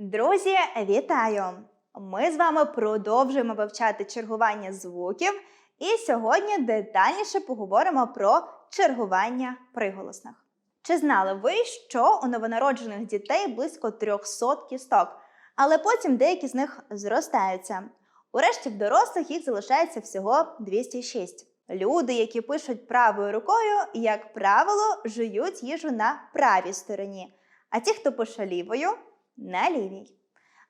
Друзі, вітаю! Ми з вами продовжуємо вивчати чергування звуків, і сьогодні детальніше поговоримо про чергування приголосних. Чи знали ви, що у новонароджених дітей близько 300 кісток, але потім деякі з них зростаються? Урешті в дорослих їх залишається всього 206. Люди, які пишуть правою рукою, як правило, жують їжу на правій стороні, а ті, хто пише лівою, на лівій.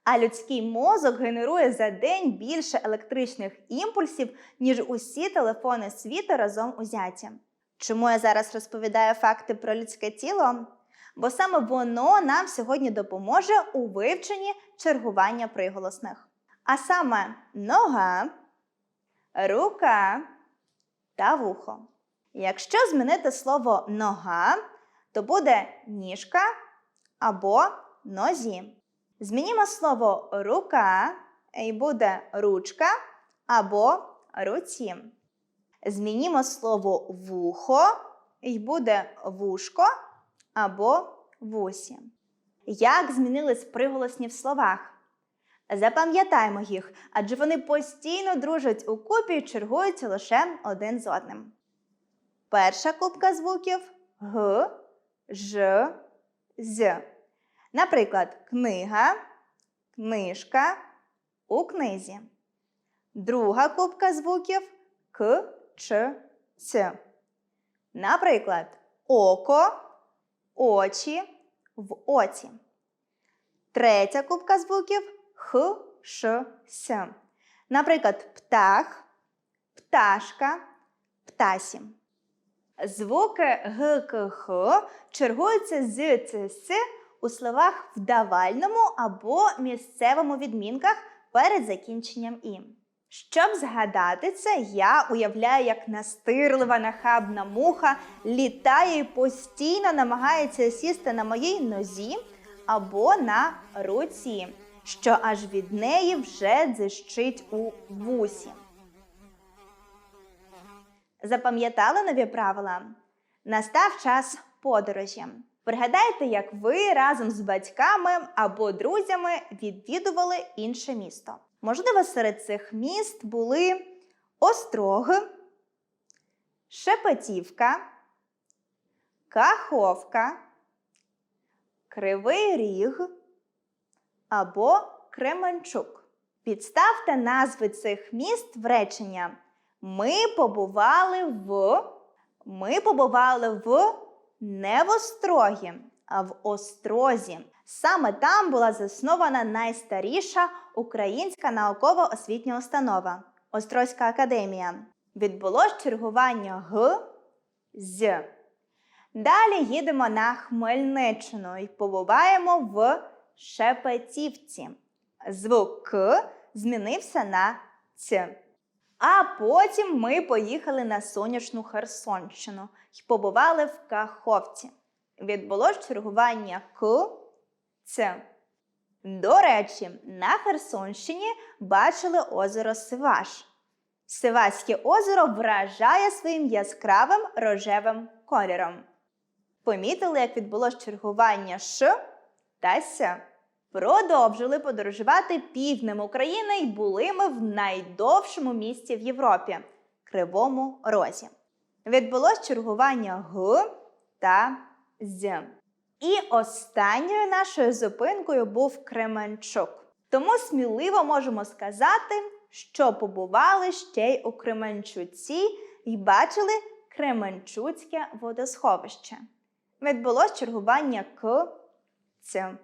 А людський мозок генерує за день більше електричних імпульсів, ніж усі телефони світу разом узяті. Чому я зараз розповідаю факти про людське тіло? Бо саме воно нам сьогодні допоможе у вивченні чергування приголосних. А саме нога, рука та вухо. Якщо змінити слово нога, то буде ніжка або нозі. Змінімо слово рука і буде ручка або руці. Змінімо слово вухо і буде вушко або вусі. Як змінились приголосні в словах? Запам'ятаймо їх, адже вони постійно дружать у купі і чергуються лише один з одним. Перша купка звуків г, ж, з. Наприклад, книга, книжка у книзі. Друга купка звуків к, ч, ц. Наприклад, око, очі в оці. Третя купка звуків х, ш, с. Наприклад, птах, пташка, птасі. Звуки г, к, х чергуються з ц, с у словах в давальному або місцевому відмінках перед закінченням і. Щоб згадати це, я уявляю, як настирлива нахабна муха літає і постійно намагається сісти на моїй нозі або на руці, що аж від неї вже дзищить у вусі. Запам'ятали нові правила? Настав час подорожі. Пригадайте, як ви разом з батьками або друзями відвідували інше місто. Можливо, серед цих міст були Острог, Шепетівка, Каховка, Кривий Ріг або Кременчук. Підставте назви цих міст в речення. Ми побували в. Ми побували в не в Острогі, а в Острозі. Саме там була заснована найстаріша українська науково-освітня установа Острозька академія. Відбулось чергування Г з. Далі їдемо на Хмельниччину і побуваємо в Шепетівці. Звук К змінився на Ц. А потім ми поїхали на сонячну Херсонщину і побували в Каховці. Відбулось чергування К, Ц. До речі, на Херсонщині бачили озеро Сиваш. Сиваське озеро вражає своїм яскравим рожевим кольором. Помітили, як відбулось чергування Ш та С. Продовжили подорожувати півднем України і були ми в найдовшому місті в Європі Кривому Розі. Відбулось чергування Г та З. І останньою нашою зупинкою був Кременчук. Тому сміливо можемо сказати, що побували ще й у Кременчуці і бачили Кременчуцьке водосховище. Відбулось чергування К Ц.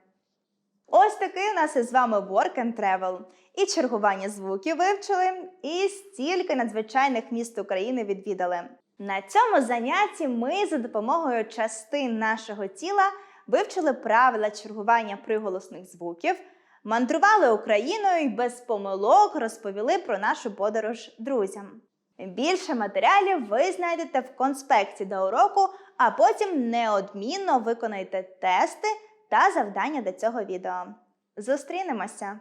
Ось такий у нас із вами Work and Travel. І чергування звуків вивчили, і стільки надзвичайних міст України відвідали. На цьому занятті ми за допомогою частин нашого тіла вивчили правила чергування приголосних звуків, мандрували Україною і без помилок розповіли про нашу подорож друзям. Більше матеріалів ви знайдете в конспекті до уроку, а потім неодмінно виконайте тести та завдання до цього відео. Зустрінемося!